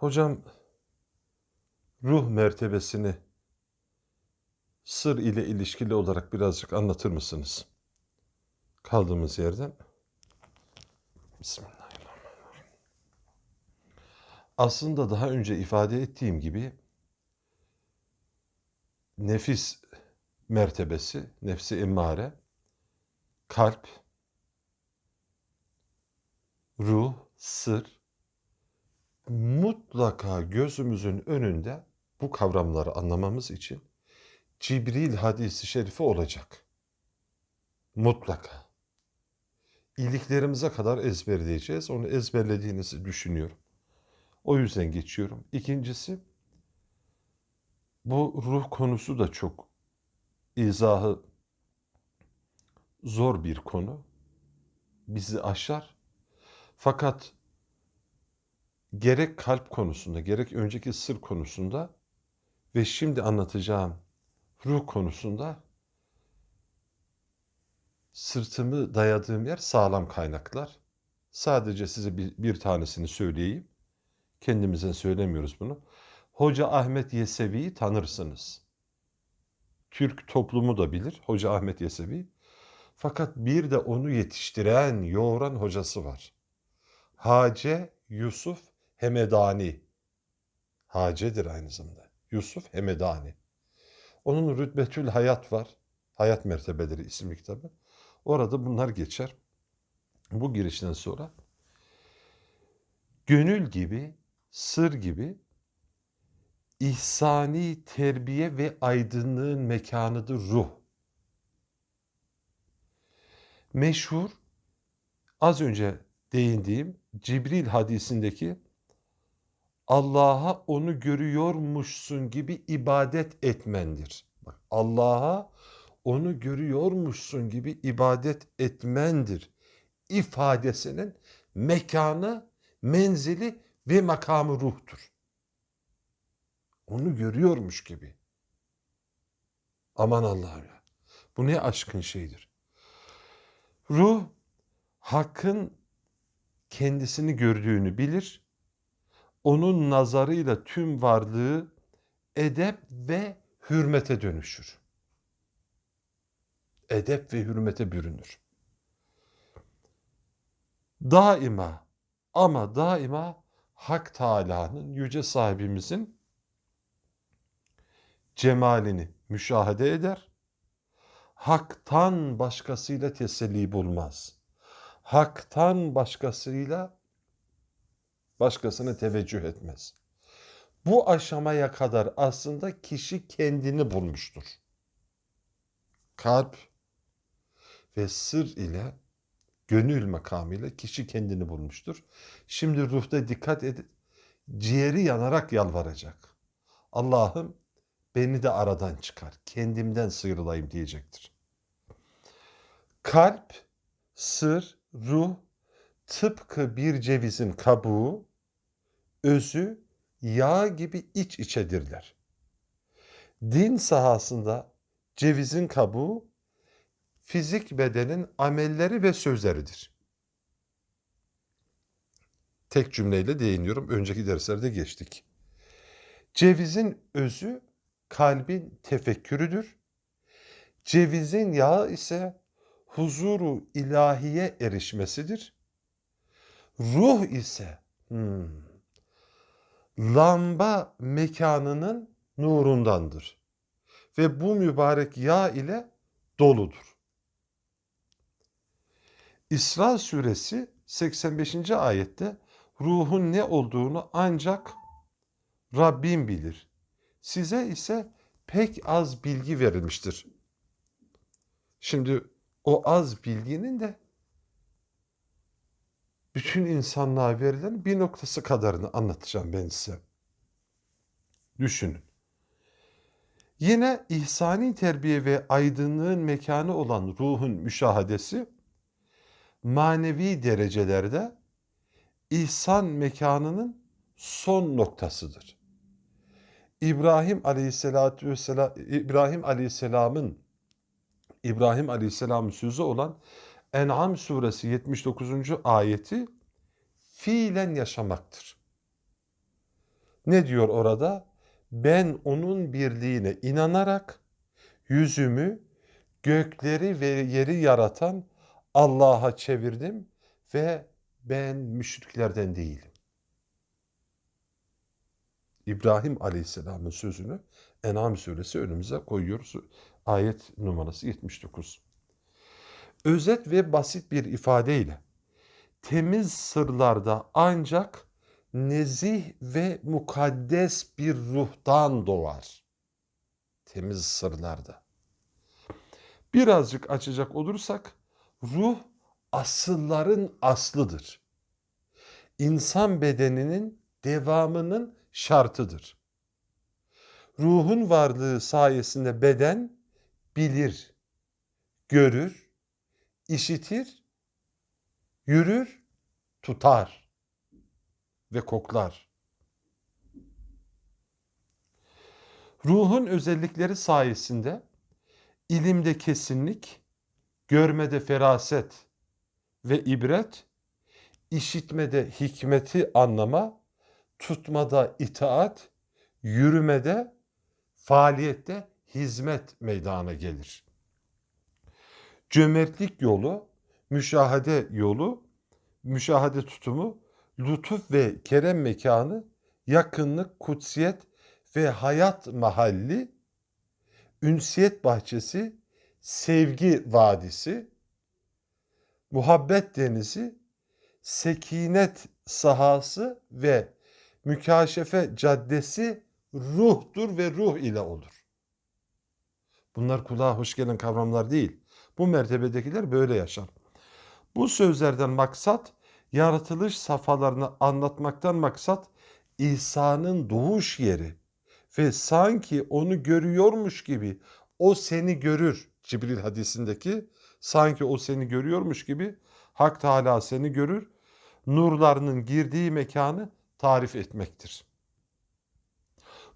Hocam ruh mertebesini sır ile ilişkili olarak birazcık anlatır mısınız? Kaldığımız yerden. Bismillahirrahmanirrahim. Aslında daha önce ifade ettiğim gibi nefis mertebesi, nefsi emmare, kalp, ruh, sır mutlaka gözümüzün önünde bu kavramları anlamamız için Cibril hadisi şerifi olacak. Mutlaka. İliklerimize kadar ezberleyeceğiz. Onu ezberlediğinizi düşünüyorum. O yüzden geçiyorum. İkincisi, bu ruh konusu da çok izahı zor bir konu. Bizi aşar. Fakat gerek kalp konusunda, gerek önceki sır konusunda ve şimdi anlatacağım ruh konusunda sırtımı dayadığım yer sağlam kaynaklar. Sadece size bir, bir tanesini söyleyeyim. Kendimizden söylemiyoruz bunu. Hoca Ahmet Yesevi'yi tanırsınız. Türk toplumu da bilir Hoca Ahmet Yesevi. Fakat bir de onu yetiştiren, yoğuran hocası var. Hace Yusuf Hemedani. Hacedir aynı zamanda. Yusuf Hemedani. Onun Rütbetül Hayat var. Hayat Mertebeleri isimli kitabı. Orada bunlar geçer. Bu girişten sonra gönül gibi, sır gibi ihsani terbiye ve aydınlığın mekanıdır ruh. Meşhur az önce değindiğim Cibril hadisindeki Allah'a onu görüyormuşsun gibi ibadet etmendir. Allah'a onu görüyormuşsun gibi ibadet etmendir ifadesinin mekanı, menzili ve makamı ruhtur. Onu görüyormuş gibi. Aman Allah'ım ya. Bu ne aşkın şeydir. Ruh hakkın kendisini gördüğünü bilir. Onun nazarıyla tüm varlığı edep ve hürmete dönüşür. Edep ve hürmete bürünür. Daima ama daima Hak Teala'nın, yüce sahibimizin cemalini müşahede eder. Hak'tan başkasıyla teselli bulmaz. Hak'tan başkasıyla başkasını teveccüh etmez. Bu aşamaya kadar aslında kişi kendini bulmuştur. Kalp ve sır ile gönül makamıyla kişi kendini bulmuştur. Şimdi ruhta dikkat edin. Ciğeri yanarak yalvaracak. Allah'ım beni de aradan çıkar. Kendimden sıyrılayım diyecektir. Kalp, sır, ruh tıpkı bir cevizin kabuğu, özü yağ gibi iç içedirler. Din sahasında cevizin kabuğu fizik bedenin amelleri ve sözleridir. Tek cümleyle değiniyorum. Önceki derslerde geçtik. Cevizin özü kalbin tefekkürüdür. Cevizin yağı ise huzuru ilahiye erişmesidir. Ruh ise hmm, lamba mekanının nurundandır. Ve bu mübarek yağ ile doludur. İsra suresi 85. ayette ruhun ne olduğunu ancak Rabbim bilir. Size ise pek az bilgi verilmiştir. Şimdi o az bilginin de bütün insanlığa verilen bir noktası kadarını anlatacağım ben size. Düşünün. Yine ihsani terbiye ve aydınlığın mekanı olan ruhun müşahadesi manevi derecelerde ihsan mekanının son noktasıdır. İbrahim Aleyhisselatü Vesselam İbrahim Aleyhisselam'ın İbrahim Aleyhisselam'ın sözü olan En'am suresi 79. ayeti fiilen yaşamaktır. Ne diyor orada? Ben onun birliğine inanarak yüzümü gökleri ve yeri yaratan Allah'a çevirdim ve ben müşriklerden değilim. İbrahim Aleyhisselam'ın sözünü En'am suresi önümüze koyuyoruz. Ayet numarası 79. Özet ve basit bir ifadeyle temiz sırlarda ancak nezih ve mukaddes bir ruhtan doğar. Temiz sırlarda. Birazcık açacak olursak ruh asılların aslıdır. İnsan bedeninin devamının şartıdır. Ruhun varlığı sayesinde beden bilir, görür, işitir, yürür, tutar ve koklar. Ruhun özellikleri sayesinde ilimde kesinlik, görmede feraset ve ibret, işitmede hikmeti anlama, tutmada itaat, yürümede, faaliyette hizmet meydana gelir. Cömertlik yolu, müşahede yolu, müşahede tutumu, lütuf ve kerem mekanı, yakınlık, kutsiyet ve hayat mahalli, ünsiyet bahçesi, sevgi vadisi, muhabbet denizi, sekinet sahası ve mükaşefe caddesi ruhtur ve ruh ile olur. Bunlar kulağa hoş gelen kavramlar değil. Bu mertebedekiler böyle yaşar. Bu sözlerden maksat yaratılış safhalarını anlatmaktan maksat İsa'nın doğuş yeri ve sanki onu görüyormuş gibi o seni görür. Cibril hadisindeki sanki o seni görüyormuş gibi Hak Teala seni görür. Nurlarının girdiği mekanı tarif etmektir.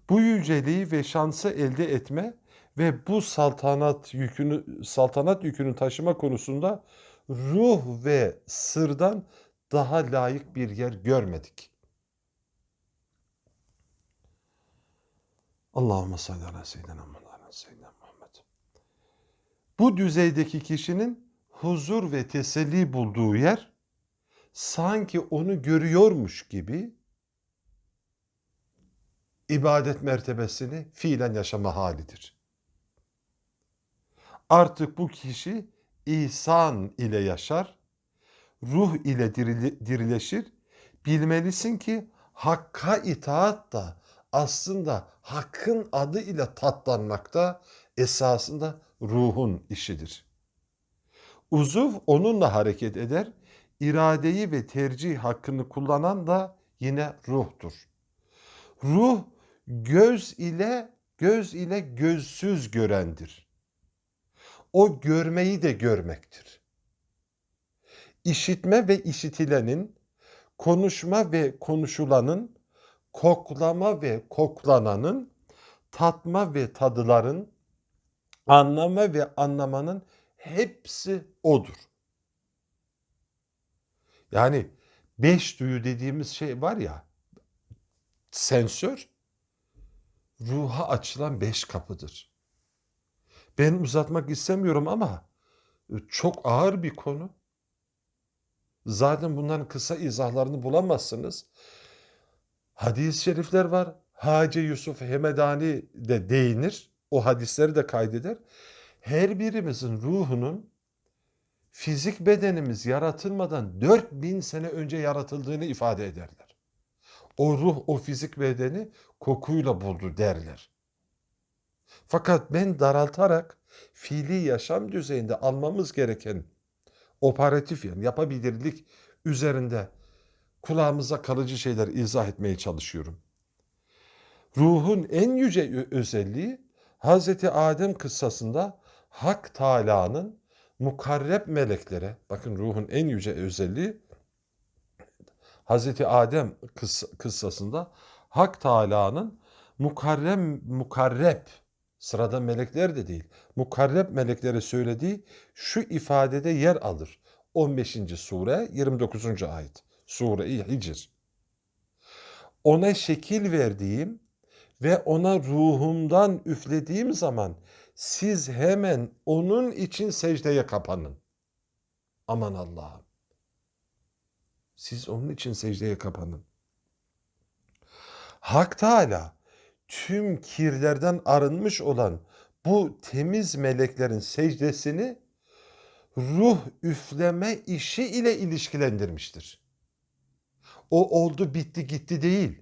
Bu yüceliği ve şansı elde etme ve bu saltanat yükünü saltanat yükünü taşıma konusunda ruh ve sırdan daha layık bir yer görmedik. Allahümme salli ala seyyidina Muhammed. Muhammed. Bu düzeydeki kişinin huzur ve teselli bulduğu yer sanki onu görüyormuş gibi ibadet mertebesini fiilen yaşama halidir. Artık bu kişi ihsan ile yaşar, ruh ile dirileşir. Bilmelisin ki hakka itaat da aslında hakkın adı ile tatlanmakta esasında ruhun işidir. Uzuv onunla hareket eder, iradeyi ve tercih hakkını kullanan da yine ruhtur. Ruh göz ile göz ile gözsüz görendir. O görmeyi de görmektir. İşitme ve işitilenin, konuşma ve konuşulanın, koklama ve koklananın, tatma ve tadıların, anlama ve anlamanın hepsi odur. Yani beş duyu dediğimiz şey var ya, sensör, ruha açılan beş kapıdır. Ben uzatmak istemiyorum ama e, çok ağır bir konu. Zaten bunların kısa izahlarını bulamazsınız. Hadis-i şerifler var. Hacı Yusuf Hemedani de değinir. O hadisleri de kaydeder. Her birimizin ruhunun fizik bedenimiz yaratılmadan 4000 sene önce yaratıldığını ifade ederler. O ruh, o fizik bedeni kokuyla buldu derler. Fakat ben daraltarak fiili yaşam düzeyinde almamız gereken operatif yani yapabilirlik üzerinde kulağımıza kalıcı şeyler izah etmeye çalışıyorum. Ruhun en yüce özelliği Hazreti Adem kıssasında Hak Teala'nın mukarreb meleklere, bakın ruhun en yüce özelliği Hazreti Adem kıssasında Hak Teala'nın mukarrem mukarreb sırada melekler de değil. Mukarreb meleklere söylediği şu ifadede yer alır. 15. sure 29. ayet. Sure-i Hicr. ona şekil verdiğim ve ona ruhumdan üflediğim zaman siz hemen onun için secdeye kapanın. Aman Allah'ım. Siz onun için secdeye kapanın. Hak Teala tüm kirlerden arınmış olan bu temiz meleklerin secdesini ruh üfleme işi ile ilişkilendirmiştir. O oldu bitti gitti değil.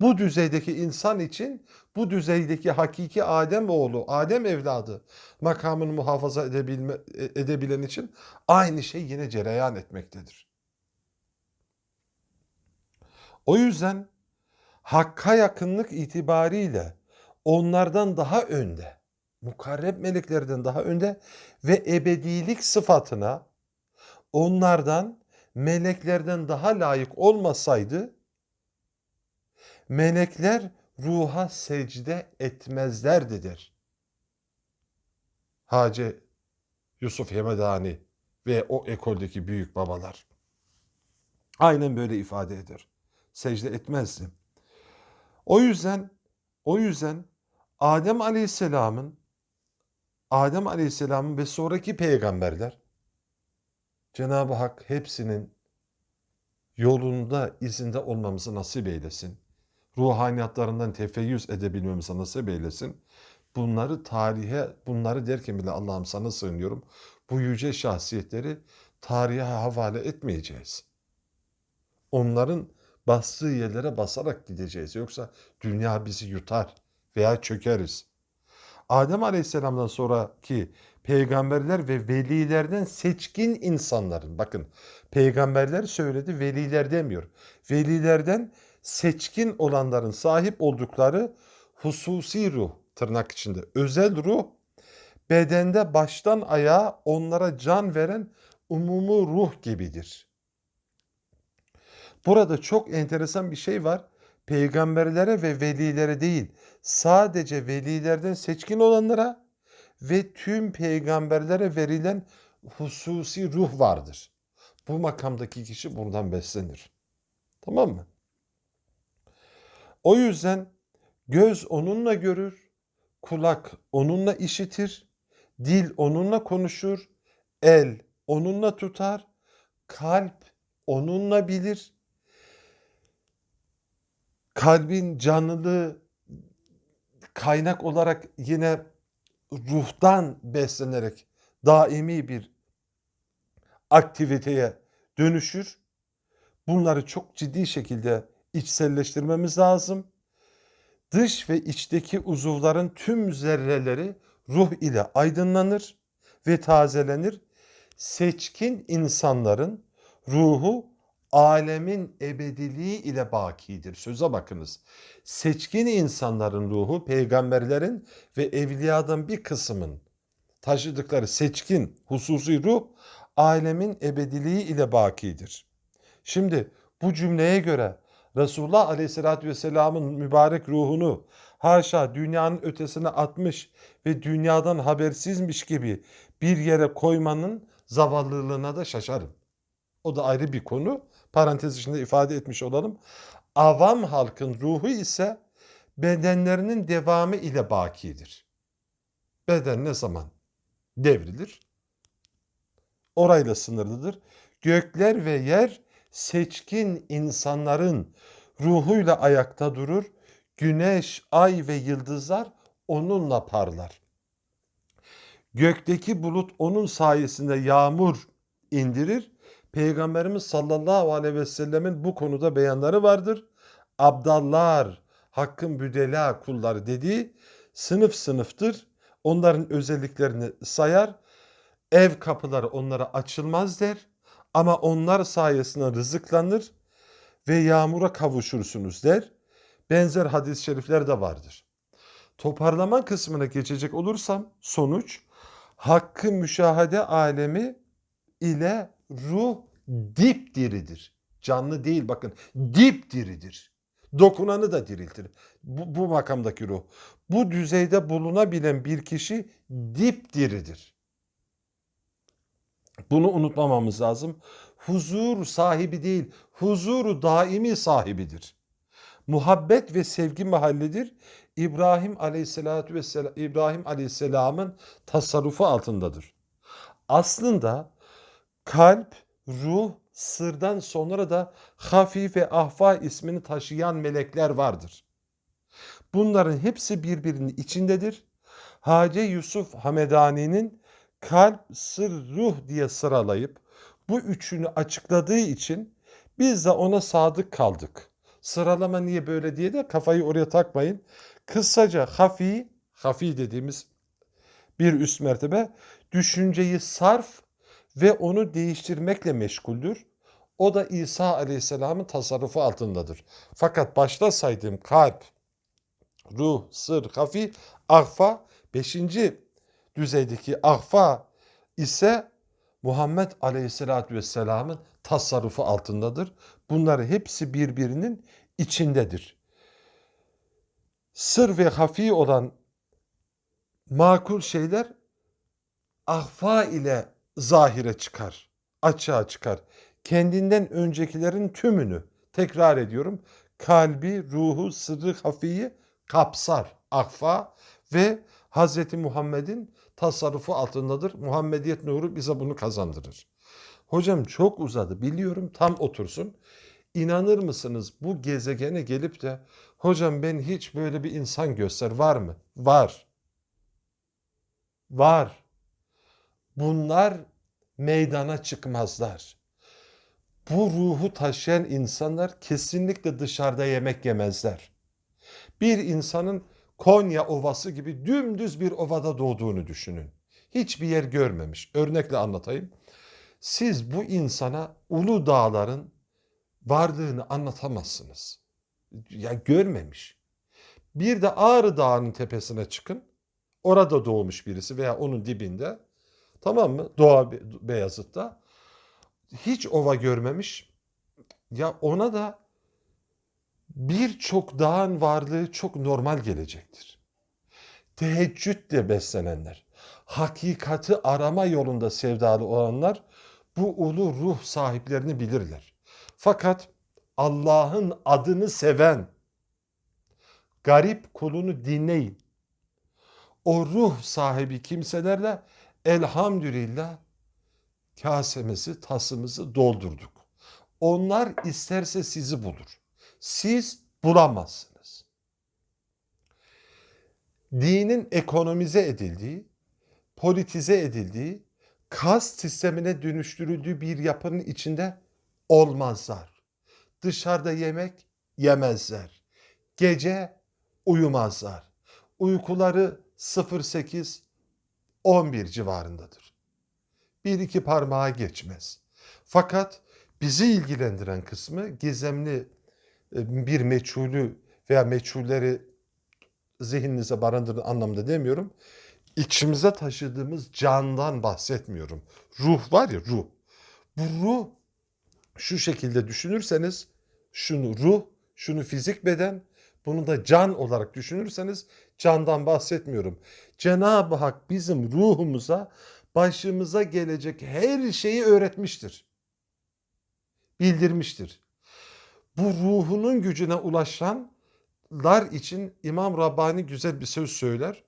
Bu düzeydeki insan için bu düzeydeki hakiki Adem oğlu, Adem evladı makamını muhafaza edebilme, edebilen için aynı şey yine cereyan etmektedir. O yüzden Hakk'a yakınlık itibariyle onlardan daha önde, mukarreb meleklerden daha önde ve ebedilik sıfatına onlardan, meleklerden daha layık olmasaydı melekler ruha secde etmezlerdi der. Hacı Yusuf Hemedani ve o ekoldeki büyük babalar. Aynen böyle ifade eder. Secde etmezdi. O yüzden o yüzden Adem Aleyhisselam'ın Adem Aleyhisselam'ın ve sonraki peygamberler Cenab-ı Hak hepsinin yolunda, izinde olmamızı nasip eylesin. Ruhaniyatlarından tefeyyüz edebilmemizi nasip eylesin. Bunları tarihe, bunları derken bile Allah'ım sana sığınıyorum. Bu yüce şahsiyetleri tarihe havale etmeyeceğiz. Onların bastığı yerlere basarak gideceğiz. Yoksa dünya bizi yutar veya çökeriz. Adem Aleyhisselam'dan sonraki peygamberler ve velilerden seçkin insanların bakın peygamberler söyledi veliler demiyor. Velilerden seçkin olanların sahip oldukları hususi ruh tırnak içinde özel ruh bedende baştan ayağa onlara can veren umumu ruh gibidir. Burada çok enteresan bir şey var. Peygamberlere ve velilere değil, sadece velilerden seçkin olanlara ve tüm peygamberlere verilen hususi ruh vardır. Bu makamdaki kişi buradan beslenir. Tamam mı? O yüzden göz onunla görür, kulak onunla işitir, dil onunla konuşur, el onunla tutar, kalp onunla bilir. Kalbin canlılığı kaynak olarak yine ruhtan beslenerek daimi bir aktiviteye dönüşür. Bunları çok ciddi şekilde içselleştirmemiz lazım. Dış ve içteki uzuvların tüm zerreleri ruh ile aydınlanır ve tazelenir. Seçkin insanların ruhu alemin ebediliği ile bakidir. Söze bakınız. Seçkin insanların ruhu peygamberlerin ve evliyadan bir kısmın taşıdıkları seçkin hususi ruh alemin ebediliği ile bakidir. Şimdi bu cümleye göre Resulullah Aleyhisselatü Vesselam'ın mübarek ruhunu haşa dünyanın ötesine atmış ve dünyadan habersizmiş gibi bir yere koymanın zavallılığına da şaşarım. O da ayrı bir konu. Parantez içinde ifade etmiş olalım. Avam halkın ruhu ise bedenlerinin devamı ile bakidir. Beden ne zaman devrilir? Orayla sınırlıdır. Gökler ve yer seçkin insanların ruhuyla ayakta durur. Güneş, ay ve yıldızlar onunla parlar. Gökteki bulut onun sayesinde yağmur indirir. Peygamberimiz sallallahu aleyhi ve sellemin bu konuda beyanları vardır. Abdallar, hakkın büdela kulları dediği sınıf sınıftır. Onların özelliklerini sayar. Ev kapıları onlara açılmaz der. Ama onlar sayesinde rızıklanır ve yağmura kavuşursunuz der. Benzer hadis-i şerifler de vardır. Toparlama kısmına geçecek olursam sonuç hakkı müşahede alemi ile ruh dipdiridir. Canlı değil bakın dipdiridir. Dokunanı da diriltir. Bu, bu makamdaki ruh. Bu düzeyde bulunabilen bir kişi dipdiridir. Bunu unutmamamız lazım. Huzur sahibi değil, huzuru daimi sahibidir. muhabbet ve sevgi mahallidir. İbrahim Aleyhisselatü Vesselam İbrahim Aleyhisselam'ın tasarrufu altındadır. Aslında kalp, ruh, sırdan sonra da hafi ve ahfa ismini taşıyan melekler vardır. Bunların hepsi birbirinin içindedir. Hace Yusuf Hamedani'nin kalp, sır, ruh diye sıralayıp bu üçünü açıkladığı için biz de ona sadık kaldık. Sıralama niye böyle diye de kafayı oraya takmayın. Kısaca hafi, hafi dediğimiz bir üst mertebe düşünceyi sarf ve onu değiştirmekle meşguldür. O da İsa Aleyhisselam'ın tasarrufu altındadır. Fakat başta saydığım kalp, ruh, sır, hafi, ahfa, beşinci düzeydeki ahfa ise Muhammed Aleyhisselatü Vesselam'ın tasarrufu altındadır. Bunlar hepsi birbirinin içindedir. Sır ve hafi olan makul şeyler ahfa ile zahire çıkar, açığa çıkar. Kendinden öncekilerin tümünü, tekrar ediyorum, kalbi, ruhu, sırrı, hafiyi kapsar ahfa ve Hz. Muhammed'in tasarrufu altındadır. Muhammediyet nuru bize bunu kazandırır. Hocam çok uzadı biliyorum tam otursun. İnanır mısınız bu gezegene gelip de hocam ben hiç böyle bir insan göster var mı? Var. Var. Bunlar meydana çıkmazlar. Bu ruhu taşıyan insanlar kesinlikle dışarıda yemek yemezler. Bir insanın Konya Ovası gibi dümdüz bir ovada doğduğunu düşünün. Hiçbir yer görmemiş. Örnekle anlatayım. Siz bu insana Ulu Dağların varlığını anlatamazsınız. Ya görmemiş. Bir de Ağrı Dağı'nın tepesine çıkın. Orada doğmuş birisi veya onun dibinde. Tamam mı? Doğa Be- Beyazıt'ta. Hiç ova görmemiş. Ya ona da birçok dağın varlığı çok normal gelecektir. Teheccüdle beslenenler, hakikati arama yolunda sevdalı olanlar bu ulu ruh sahiplerini bilirler. Fakat Allah'ın adını seven, garip kulunu dinleyin. O ruh sahibi kimselerle elhamdülillah kasemizi, tasımızı doldurduk. Onlar isterse sizi bulur. Siz bulamazsınız. Dinin ekonomize edildiği, politize edildiği, kast sistemine dönüştürüldüğü bir yapının içinde olmazlar. Dışarıda yemek yemezler. Gece uyumazlar. Uykuları 08 11 civarındadır. Bir iki parmağa geçmez. Fakat bizi ilgilendiren kısmı gizemli e, bir meçhulü veya meçhulleri zihninize barındırın anlamda demiyorum. İçimize taşıdığımız candan bahsetmiyorum. Ruh var ya ruh. Bu ruh şu şekilde düşünürseniz şunu ruh, şunu fizik beden, bunu da can olarak düşünürseniz candan bahsetmiyorum. Cenab-ı Hak bizim ruhumuza başımıza gelecek her şeyi öğretmiştir. Bildirmiştir. Bu ruhunun gücüne ulaşanlar için İmam Rabbani güzel bir söz söyler.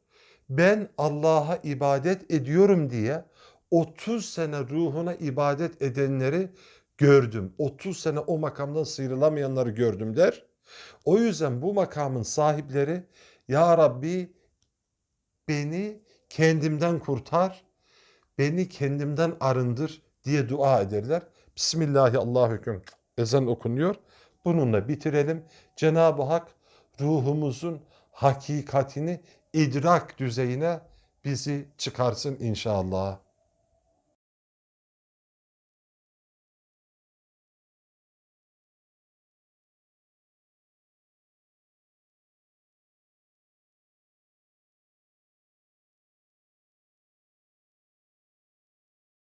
Ben Allah'a ibadet ediyorum diye 30 sene ruhuna ibadet edenleri gördüm. 30 sene o makamdan sıyrılamayanları gördüm der. O yüzden bu makamın sahipleri Ya Rabbi beni kendimden kurtar, beni kendimden arındır diye dua ederler. Bismillahirrahmanirrahim. Ezan okunuyor. Bununla bitirelim. Cenab-ı Hak ruhumuzun hakikatini idrak düzeyine bizi çıkarsın inşallah.